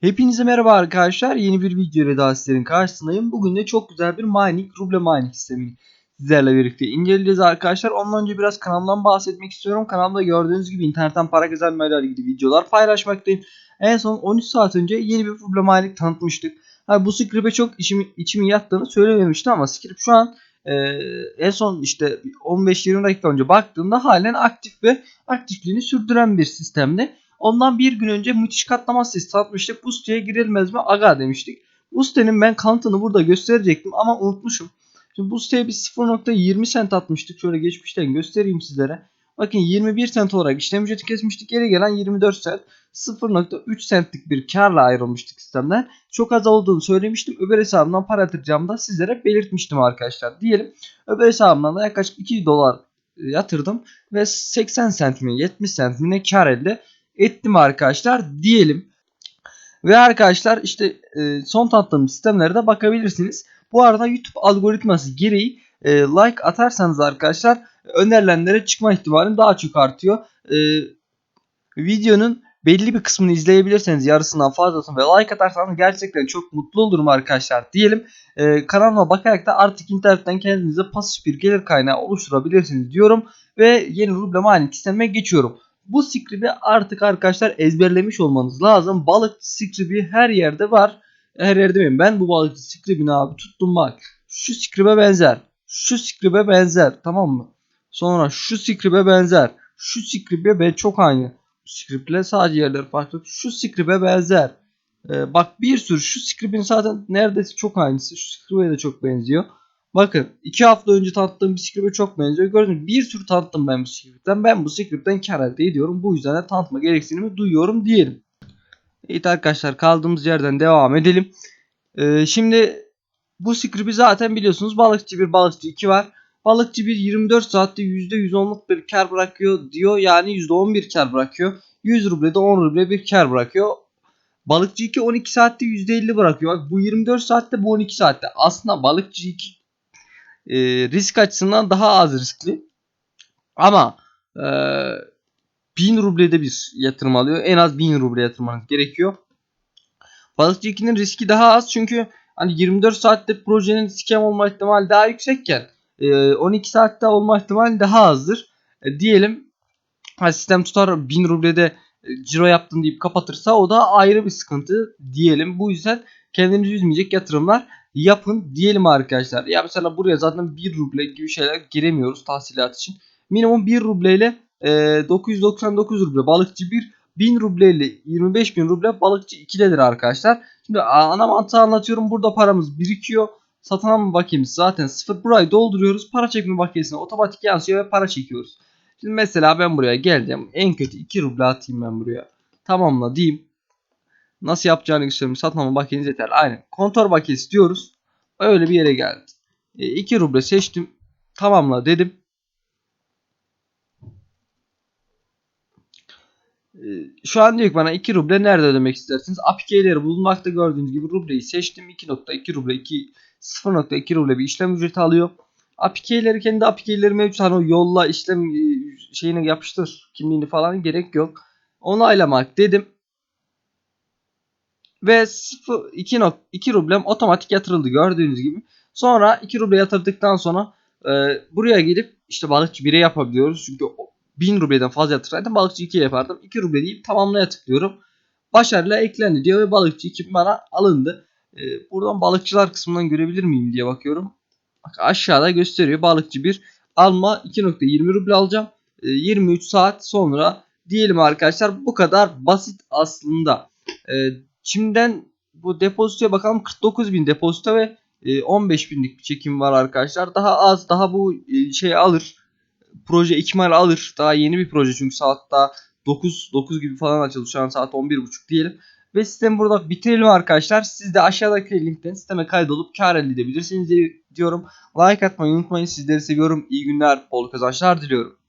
Hepinize merhaba arkadaşlar. Yeni bir video ile daha sizlerin karşısındayım. Bugün de çok güzel bir mining, ruble mining sistemini sizlerle birlikte inceleyeceğiz arkadaşlar. Ondan önce biraz kanalımdan bahsetmek istiyorum. Kanalda gördüğünüz gibi internetten para kazanmayla ilgili videolar paylaşmaktayım. En son 13 saat önce yeni bir ruble mining tanıtmıştık. Ha, bu script'e çok içimi, içimi yattığını söylememiştim ama script şu an e, en son işte 15-20 dakika önce baktığımda halen aktif ve aktifliğini sürdüren bir sistemde. Ondan bir gün önce müthiş katlama sitesi satmıştık. Bu girilmez mi? Aga demiştik. Bu ben kanıtını burada gösterecektim ama unutmuşum. Şimdi bu siteye biz 0.20 sent atmıştık. Şöyle geçmişten göstereyim sizlere. Bakın 21 sent olarak işlem ücreti kesmiştik. Geri gelen 24 sent. 0.3 centlik bir karla ayrılmıştık sistemden. Çok az olduğunu söylemiştim. Öbür hesabımdan para yatıracağımı da sizlere belirtmiştim arkadaşlar. Diyelim öbür hesabımdan da yaklaşık 2 dolar yatırdım. Ve 80 sent mi 70 sent mi ne kar elde ettim arkadaşlar diyelim. Ve arkadaşlar işte e, son tanıttığım sistemlere de bakabilirsiniz. Bu arada YouTube algoritması gereği e, like atarsanız arkadaşlar önerilenlere çıkma ihtimalim daha çok artıyor. E, videonun belli bir kısmını izleyebilirseniz yarısından fazlasını ve like atarsanız gerçekten çok mutlu olurum arkadaşlar diyelim. E, kanalıma bakarak da artık internetten kendinize pasif bir gelir kaynağı oluşturabilirsiniz diyorum. Ve yeni ruble mining sistemine geçiyorum. Bu script'i artık arkadaşlar ezberlemiş olmanız lazım. Balık script'i her yerde var. Her yerde miyim? Ben bu balık script'ini abi tuttum bak. Şu script'e benzer. Şu script'e benzer. Tamam mı? Sonra şu script'e benzer. Şu script'e ben çok aynı. Script'le sadece yerler farklı. Şu script'e benzer. Ee, bak bir sürü şu script'in zaten neredeyse çok aynısı. Şu script'e de çok benziyor. Bakın 2 hafta önce tanıttığım script'e çok benziyor. Gördünüz mü? Bir sürü tanıttım ben bu script'ten. Ben bu script'ten kar elde ediyorum. Bu yüzden de tanıtma gereksinimi duyuyorum diyelim. Evet arkadaşlar kaldığımız yerden devam edelim. Ee, şimdi bu script'i zaten biliyorsunuz. Balıkçı 1, balıkçı 2 var. Balıkçı 1 24 saatte %110'luk bir kar bırakıyor diyor. Yani %11 kar bırakıyor. 100 ruble de 10 ruble bir kar bırakıyor. Balıkçı 2 12 saatte %50 bırakıyor. Bu 24 saatte bu 12 saatte. Aslında balıkçı 2 e, risk açısından daha az riskli. Ama e, 1000 rublede bir yatırım alıyor. En az 1000 ruble yatırmanız gerekiyor. Balıkçı 2'nin riski daha az çünkü hani 24 saatte projenin scam olma ihtimali daha yüksekken e, 12 saatte olma ihtimali daha azdır. E, diyelim sistem tutar 1000 rublede e, ciro yaptın deyip kapatırsa o da ayrı bir sıkıntı diyelim. Bu yüzden kendinizi üzmeyecek yatırımlar yapın diyelim arkadaşlar. Ya mesela buraya zaten 1 ruble gibi şeyler giremiyoruz tahsilat için. Minimum 1 ruble ile e, 999 ruble balıkçı 1 1000 ruble ile 25 bin ruble balıkçı 2'dedir arkadaşlar. Şimdi ana mantığı anlatıyorum. Burada paramız birikiyor. Satın mı bakiyemiz zaten sıfır. Burayı dolduruyoruz. Para çekme bakiyesine otomatik yansıyor ve para çekiyoruz. Şimdi mesela ben buraya geldim. En kötü 2 ruble atayım ben buraya. Tamamla diyeyim. Nasıl yapacağını göstereyim. Satmama bakiyeniz yeter. Aynen. Kontör bakiyesi diyoruz. Öyle bir yere geldi. E, 2 ruble seçtim. Tamamla dedim. E, şu an diyor ki bana 2 ruble nerede ödemek istersiniz? APK'leri bulunmakta gördüğünüz gibi rubleyi seçtim. 2.2 ruble 2 0.2 ruble bir işlem ücreti alıyor. APK'leri kendi APK'leri mevcut. Hani o yolla işlem e, şeyini yapıştır kimliğini falan gerek yok. Onaylamak dedim ve 2, 2 rublem otomatik yatırıldı gördüğünüz gibi. Sonra 2 ruble yatırdıktan sonra e, buraya gelip işte balıkçı 1'e yapabiliyoruz. Çünkü 1000 rubleden fazla yatırsaydım balıkçı 2'ye yapardım. 2 ruble deyip tamamlaya tıklıyorum. Başarıyla eklendi diyor ve balıkçı 2 bana alındı. E, buradan balıkçılar kısmından görebilir miyim diye bakıyorum. Bak aşağıda gösteriyor balıkçı 1 alma 2.20 ruble alacağım. E, 23 saat sonra diyelim arkadaşlar bu kadar basit aslında. E, Şimdiden bu depozitoya bakalım 49 bin depozito ve 15 e, binlik bir çekim var arkadaşlar. Daha az daha bu şey alır. Proje ikmal alır. Daha yeni bir proje çünkü saat daha 9 9 gibi falan açıldı. Şu an saat 11.30 diyelim. Ve sistemi burada bitirelim arkadaşlar. Siz de aşağıdaki linkten sisteme kaydolup kar elde edebilirsiniz diyorum. Like atmayı unutmayın. Sizleri seviyorum. İyi günler, bol kazançlar diliyorum.